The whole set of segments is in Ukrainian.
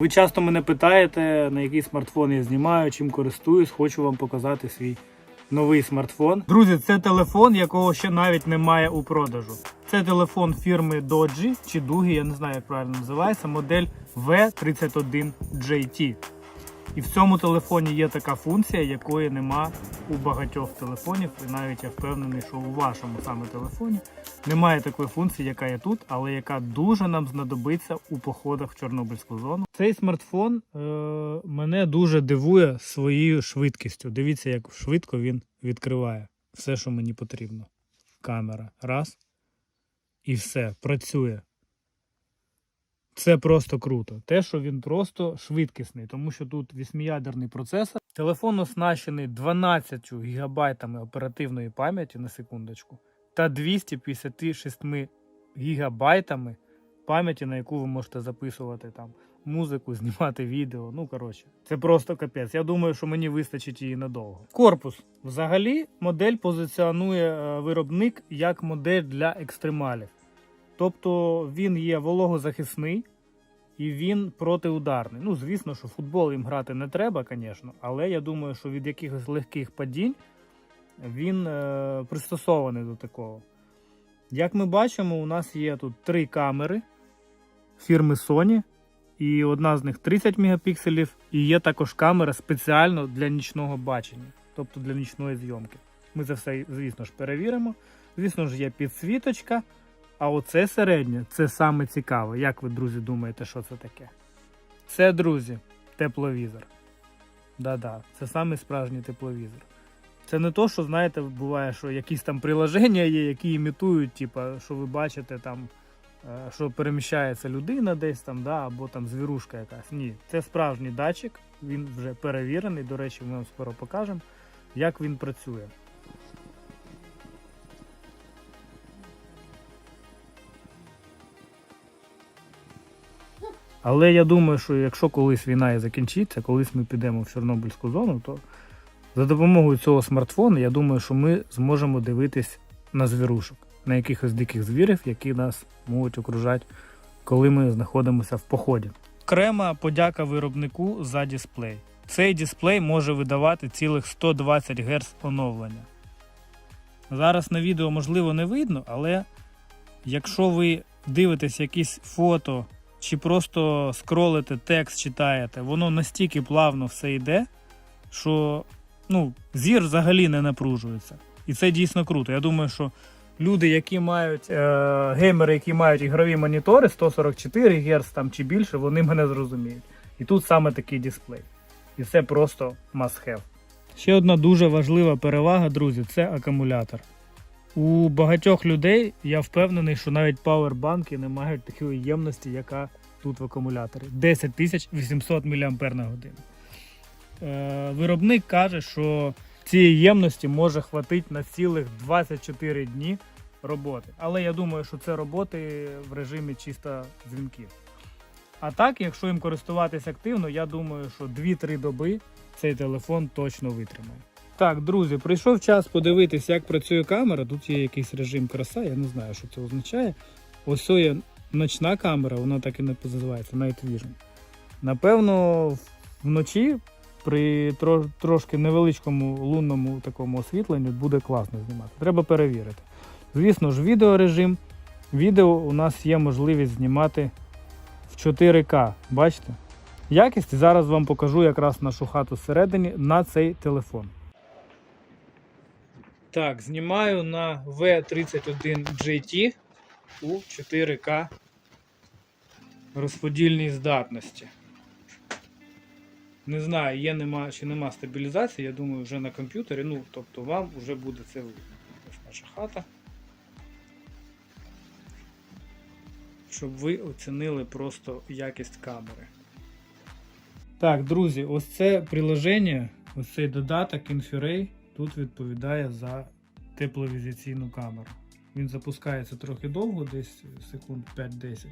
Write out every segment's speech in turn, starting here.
Ви часто мене питаєте, на який смартфон я знімаю, чим користуюсь, хочу вам показати свій новий смартфон. Друзі, це телефон, якого ще навіть немає у продажу. Це телефон фірми Doji чи Dugi, я не знаю, як правильно називається, модель V31JT. І в цьому телефоні є така функція, якої нема у багатьох телефонів, і навіть я впевнений, що у вашому саме телефоні немає такої функції, яка є тут, але яка дуже нам знадобиться у походах в Чорнобильську зону. Цей смартфон е- мене дуже дивує своєю швидкістю. Дивіться, як швидко він відкриває все, що мені потрібно. Камера. Раз. І все, працює. Це просто круто. Те, що він просто швидкісний, тому що тут восьмиядерний процесор. Телефон оснащений 12 гігабайтами оперативної пам'яті на секундочку та 256 гігабайтами пам'яті, на яку ви можете записувати там музику, знімати відео. Ну коротше, це просто капець. Я думаю, що мені вистачить її надовго. Корпус. Взагалі, модель позиціонує е, виробник як модель для екстремалів. Тобто він є вологозахисний і він протиударний. Ну, звісно, що футбол їм грати не треба, звісно, але я думаю, що від якихось легких падінь він е, пристосований до такого. Як ми бачимо, у нас є тут три камери фірми Sony, і одна з них 30 мегапікселів, і є також камера спеціально для нічного бачення, тобто для нічної зйомки. Ми це все, звісно ж, перевіримо. Звісно ж, є підсвіточка. А оце середнє це саме цікаве. Як ви, друзі, думаєте, що це таке? Це, друзі, тепловізор. Да-да, це саме справжній тепловізор. Це не то, що, знаєте, буває, що якісь там приложення є, які імітують, типа, що ви бачите там, е, що переміщається людина десь там, да, або там звірушка якась. Ні, це справжній датчик, він вже перевірений. До речі, ми вам скоро покажемо, як він працює. Але я думаю, що якщо колись війна і закінчиться, колись ми підемо в Чорнобильську зону, то за допомогою цього смартфону, я думаю, що ми зможемо дивитись на звірушок, на якихось диких звірів, які нас можуть окружати, коли ми знаходимося в поході. Окрема подяка виробнику за дисплей. Цей дисплей може видавати цілих 120 Гц оновлення. Зараз на відео можливо не видно, але якщо ви дивитесь якісь фото чи просто скролите текст, читаєте, воно настільки плавно все йде, що ну, зір взагалі не напружується. І це дійсно круто. Я думаю, що люди, які мають е, геймери, які мають ігрові монітори 144 Гц там чи більше, вони мене зрозуміють. І тут саме такий дисплей. І це просто must have. Ще одна дуже важлива перевага, друзі, це акумулятор. У багатьох людей я впевнений, що навіть пауербанки не мають такої ємності, яка тут в акумуляторі. 10 800 мАч. Е, виробник каже, що цієї ємності може хватити на цілих 24 дні роботи. Але я думаю, що це роботи в режимі чисто дзвінків. А так, якщо їм користуватись активно, я думаю, що 2-3 доби цей телефон точно витримає. Так, друзі, прийшов час подивитись, як працює камера. Тут є якийсь режим краса, я не знаю, що це означає. Ось є ночна камера, вона так і не називається, Night Vision. Напевно, вночі при тро- трошки невеличкому лунному такому освітленню буде класно знімати. Треба перевірити. Звісно ж, відеорежим. Відео у нас є можливість знімати в 4К. Бачите? Якість зараз вам покажу якраз нашу хату зсередині на цей телефон. Так, знімаю на V31GT у 4К розподільній здатності. Не знаю, є нема чи нема стабілізації, я думаю, вже на комп'ютері. Ну, тобто вам вже буде це видно. Ось наша хата. Щоб ви оцінили просто якість камери. Так, друзі, ось це приложення, ось цей додаток Infiray тут відповідає за тепловізаційну камеру. Він запускається трохи довго, десь секунд 5-10.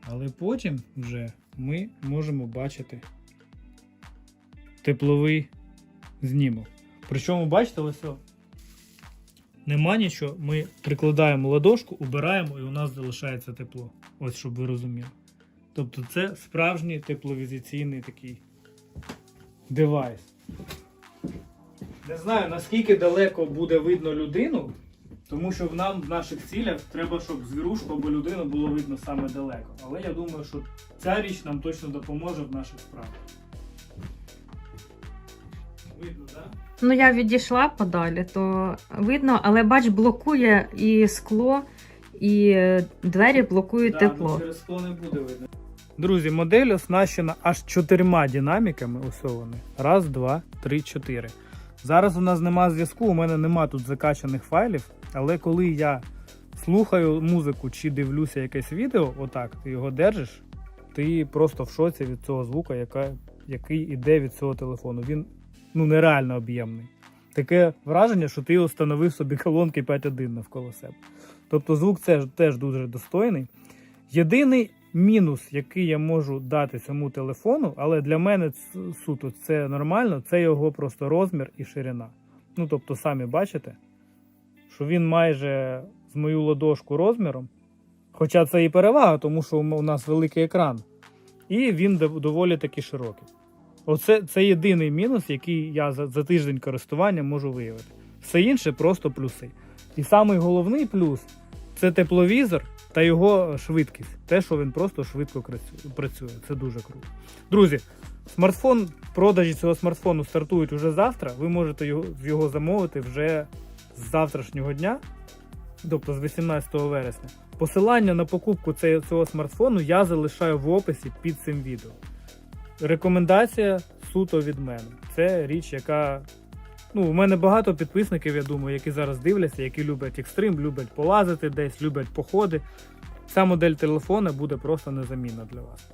Але потім вже ми можемо бачити тепловий знімок. Причому, бачите, ось нема нічого, ми прикладаємо ладошку, убираємо і у нас залишається тепло. Ось щоб ви розуміли. Тобто це справжній тепловізаційний такий девайс. Не знаю, наскільки далеко буде видно людину, тому що нам в наших цілях треба, щоб звірушку або людину було видно саме далеко. Але я думаю, що ця річ нам точно допоможе в наших справах. Видно, так? Ну, я відійшла подалі, то видно, але бач, блокує і скло, і е, двері блокують Да, тепло. ну, через скло не буде видно. Друзі, модель оснащена аж чотирма динаміками. Ось вони. Раз, два, три, чотири. Зараз у нас нема зв'язку, у мене нема тут закачаних файлів, але коли я слухаю музику чи дивлюся якесь відео, отак, ти його держиш, ти просто в шоці від цього звука, яка, який іде від цього телефону. Він ну, нереально об'ємний. Таке враження, що ти встановив собі колонки 5.1 навколо себе. Тобто звук це теж дуже достойний. Єдиний мінус, який я можу дати цьому телефону, але для мене суто це нормально, це його просто розмір і ширина. Ну, тобто, самі бачите, що він майже з мою ладошку розміром. Хоча це і перевага, тому що у нас великий екран. І він доволі таки широкий. Оце це єдиний мінус, який я за, за тиждень користування можу виявити. Все інше просто плюси. І самий головний плюс це тепловізор та його швидкість. Те, що він просто швидко працює. Це дуже круто. Друзі, смартфон, продажі цього смартфону стартують уже завтра. Ви можете його, його замовити вже з завтрашнього дня, тобто з 18 вересня. Посилання на покупку цього смартфону я залишаю в описі під цим відео. Рекомендація суто від мене. Це річ, яка. Ну, у мене багато підписників, я думаю, які зараз дивляться, які люблять екстрим, люблять полазити десь, люблять походи. Ця модель телефона буде просто незамінна для вас.